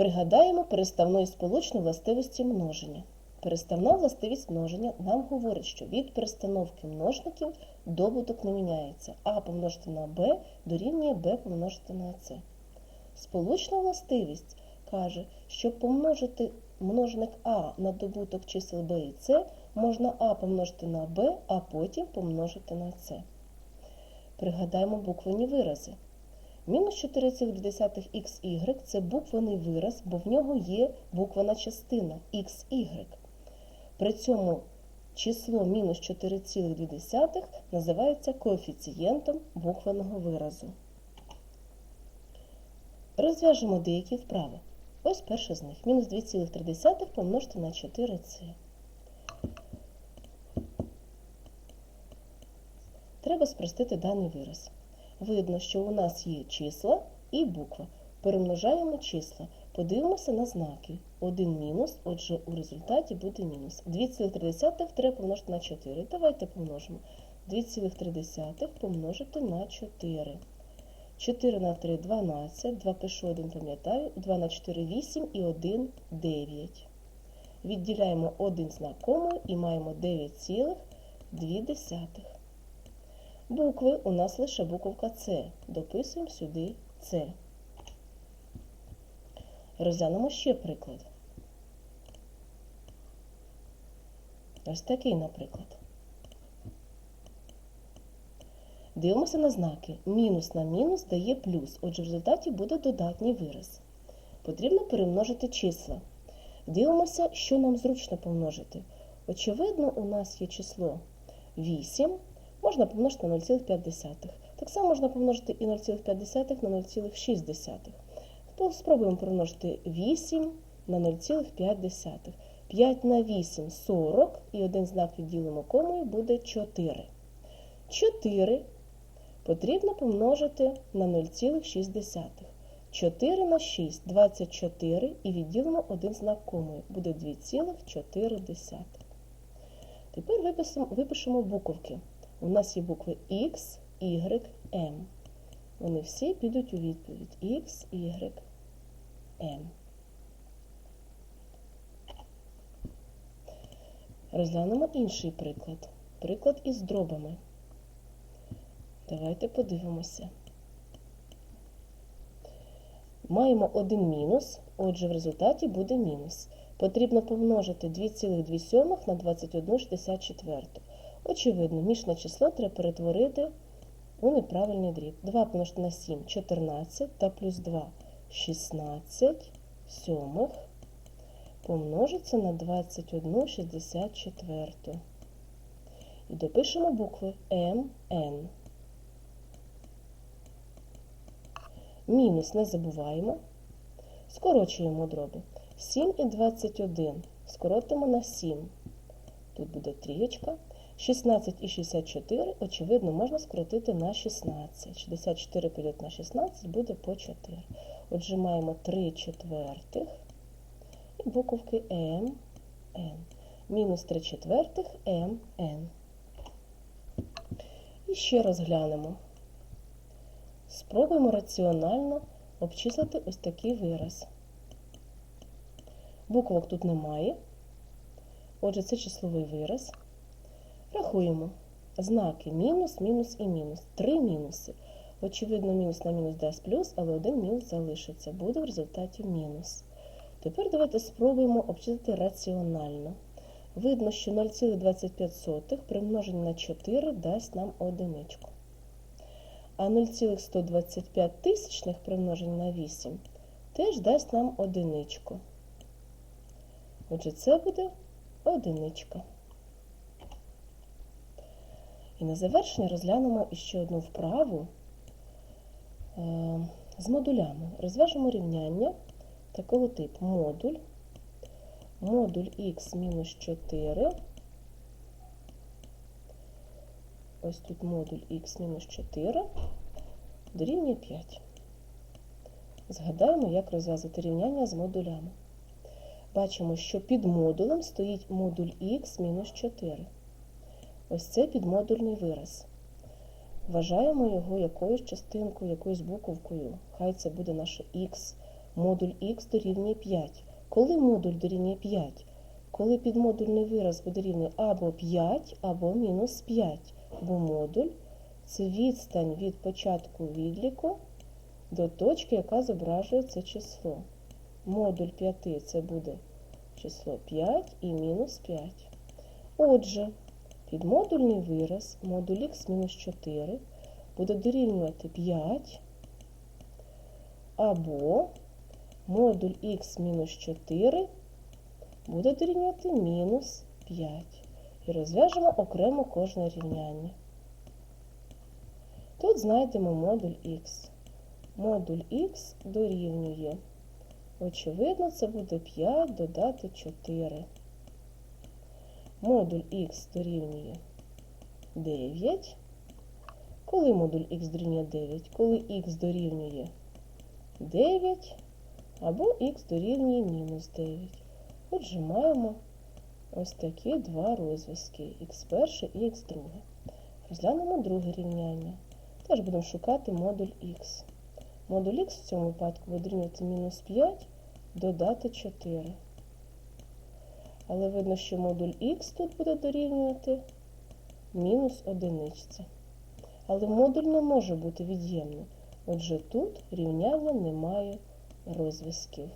Пригадаємо переставну і сполучну властивості множення. Переставна властивість множення нам говорить, що від перестановки множників добуток не міняється. А помножити на Б дорівнює Б помножити на С. Сполучна властивість каже, щоб помножити множник А на добуток чисел Б і С, можна А помножити на Б, а потім помножити на С. Пригадаємо буквені вирази. Мінус 4,2xy – це буквений вираз, бо в нього є буквена частина xy. При цьому число мінус 4,2 називається коефіцієнтом буквеного виразу. Розв'яжемо деякі вправи. Ось перша з них. Мінус 2,3 помножити на 4c. Треба спростити даний вираз. Видно, що у нас є числа і буква. Перемножаємо числа. Подивимося на знаки. 1 мінус, отже, у результаті буде мінус. 2,3 треба помножити на 4. Давайте помножимо. 2,3 помножити на 4. 4 на 3 – 12, 2 пишу 1, пам'ятаю, 2 на 4 – 8 і 1 – 9. Відділяємо один знак комою і маємо 9,2. Букви у нас лише буковка С. Дописуємо сюди С. Розглянемо ще приклад. Ось такий, наприклад. Дивимося на знаки. Мінус на мінус дає плюс, отже, в результаті буде додатній вираз. Потрібно перемножити числа. Дивимося, що нам зручно помножити. Очевидно, у нас є число 8, можна помножити на 0,5. Так само можна помножити і 0,5 на 0,6. Спробуємо помножити 8 на 0,5. 5 на 8 – 40, і один знак відділимо комою буде 4. 4 потрібно помножити на 0,6. 4 на 6 – 24, і відділимо один знак комою. Буде 2,4. Тепер випишемо, випишемо буковки. У нас є букви X, Y, M. Вони всі підуть у відповідь X, Y, M. Розглянемо інший приклад. Приклад із дробами. Давайте подивимося. Маємо один мінус, отже, в результаті буде мінус. Потрібно помножити 2,2 на 21,64. Очевидно, мішне число треба перетворити у неправильний дріб. 2 помножити на 7 – 14, та плюс 2 – 16 сьомих помножиться на 21,64. І допишемо букви М, Н. Мінус не забуваємо. Скорочуємо дроби. 7 і 21. Скоротимо на 7. Тут буде трієчка. 16 і 64, очевидно, можна скоротити на 16. 64 поділити на 16 буде по 4. Отже, маємо 3 четвертих і буковки М, Н. Мінус 3 четвертих М, Н. І ще розглянемо. Спробуємо раціонально обчислити ось такий вираз. Буквок тут немає. Отже, це числовий вираз. Рахуємо. Знаки мінус, мінус і мінус. Три мінуси. Очевидно, мінус на мінус дасть плюс, але один мінус залишиться. Буде в результаті мінус. Тепер давайте спробуємо обчислити раціонально. Видно, що 0,25 примноження на 4 дасть нам одиничку. А 0,125 тисячних примноження на 8 теж дасть нам одиничку. Отже, це буде одиничка. І на завершення розглянемо іще одну вправу е, з модулями. Розв'яжемо рівняння такого типу модуль. Модуль х мінус 4. Ось тут модуль х мінус 4 дорівнює 5. Згадаємо, як розв'язати рівняння з модулями. Бачимо, що під модулем стоїть модуль х мінус 4. Ось це підмодульний вираз. Вважаємо його якоюсь частинкою, якоюсь буковкою. Хай це буде наше х модуль х дорівнює 5. Коли модуль дорівнює 5? Коли підмодульний вираз буде рівний або 5, або мінус 5. Бо модуль це відстань від початку відліку до точки, яка зображує це число. Модуль 5 це буде число 5 і мінус 5. Отже, підмодульний вираз модуль х мінус 4 буде дорівнювати 5 або модуль х мінус 4 буде дорівнювати мінус 5. І розв'яжемо окремо кожне рівняння. Тут знайдемо модуль х. Модуль х дорівнює. Очевидно, це буде 5 додати 4. Модуль х дорівнює 9. Коли модуль х дорівнює 9? Коли х дорівнює 9 або х дорівнює мінус 9. Отже, маємо ось такі два розв'язки х1 і х2. Розглянемо друге рівняння. Теж будемо шукати модуль х. Модуль х в цьому випадку буде дорівнювати мінус 5 додати 4. Але видно, що модуль х тут буде дорівнювати мінус одиниця. Але модуль не може бути від'ємним. Отже, тут рівняння не має розв'язків.